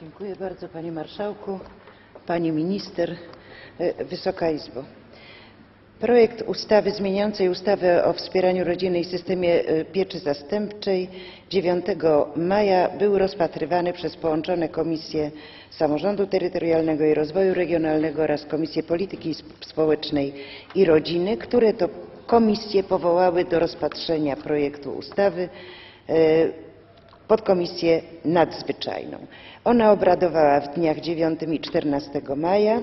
Dziękuję bardzo Panie Marszałku, Pani Minister, e, Wysoka Izbo. Projekt ustawy zmieniającej ustawę o wspieraniu rodziny i systemie e, pieczy zastępczej 9 maja był rozpatrywany przez połączone Komisje Samorządu Terytorialnego i Rozwoju Regionalnego oraz Komisję Polityki Społecznej i Rodziny, które to komisje powołały do rozpatrzenia projektu ustawy e, podkomisję nadzwyczajną. Ona obradowała w dniach 9 i 14 maja,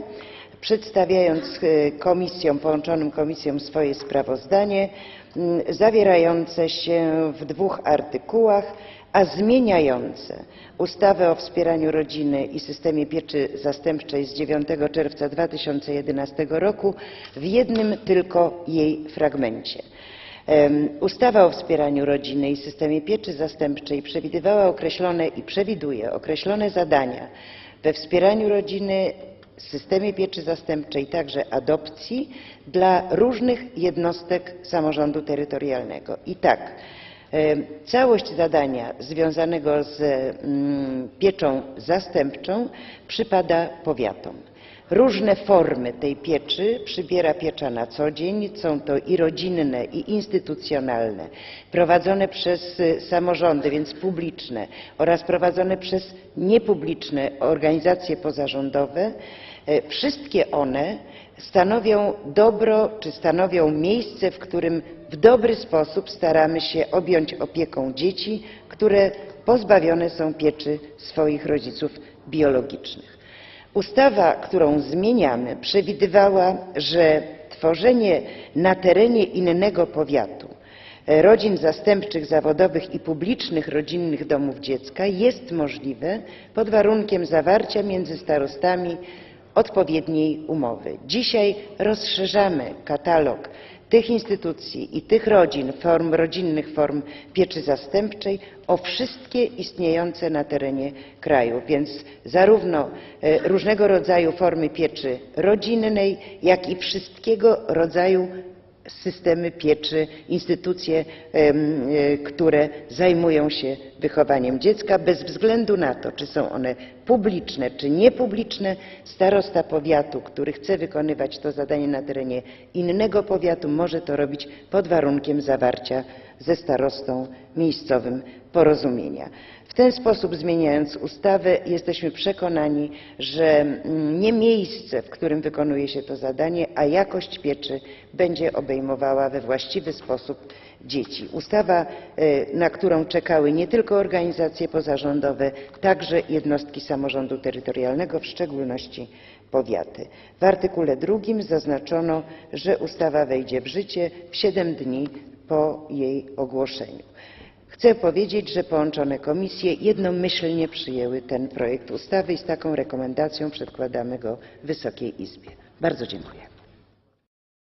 przedstawiając e, komisjom, połączonym komisjom swoje sprawozdanie m, zawierające się w dwóch artykułach, a zmieniające ustawę o wspieraniu rodziny i systemie pieczy zastępczej z 9 czerwca 2011 roku w jednym tylko jej fragmencie. Ustawa o wspieraniu rodziny i systemie pieczy zastępczej przewidywała określone i przewiduje określone zadania we wspieraniu rodziny, systemie pieczy zastępczej, także adopcji dla różnych jednostek samorządu terytorialnego. I tak, całość zadania związanego z mm, pieczą zastępczą przypada powiatom. Różne formy tej pieczy przybiera piecza na co dzień. Są to i rodzinne, i instytucjonalne, prowadzone przez y, samorządy, więc publiczne oraz prowadzone przez niepubliczne organizacje pozarządowe. E, Wszystkie one stanowią dobro, czy stanowią miejsce, w którym w dobry sposób staramy się objąć opieką dzieci, które pozbawione są pieczy swoich rodziców biologicznych. Ustawa, którą zmieniamy, przewidywała, że tworzenie na terenie innego powiatu e, rodzin zastępczych zawodowych i publicznych rodzinnych domów dziecka jest możliwe pod warunkiem zawarcia między starostami odpowiedniej umowy. Dzisiaj rozszerzamy katalog tych instytucji i tych rodzin, form rodzinnych form pieczy zastępczej o wszystkie istniejące na terenie kraju, więc zarówno e, różnego rodzaju formy pieczy rodzinnej, jak i wszystkiego rodzaju systemy pieczy, instytucje, e, które zajmują się wychowaniem dziecka, bez względu na to, czy są one publiczne, czy niepubliczne. Starosta powiatu, który chce wykonywać to zadanie na terenie innego powiatu, może to robić pod warunkiem zawarcia ze starostą miejscowym porozumienia. W ten sposób zmieniając ustawę jesteśmy przekonani, że mm, nie miejsce, w którym wykonuje się to zadanie, a jakość pieczy będzie obejmowała we właściwy sposób dzieci. Ustawa, e, na którą czekały nie tylko organizacje pozarządowe, także jednostki samorządu terytorialnego, w szczególności powiaty. W artykule drugim zaznaczono, że ustawa wejdzie w życie w 7 dni po jej ogłoszeniu. Chcę powiedzieć, że połączone komisje jednomyślnie przyjęły ten projekt ustawy i z taką rekomendacją przedkładamy go Wysokiej Izbie. Bardzo dziękuję.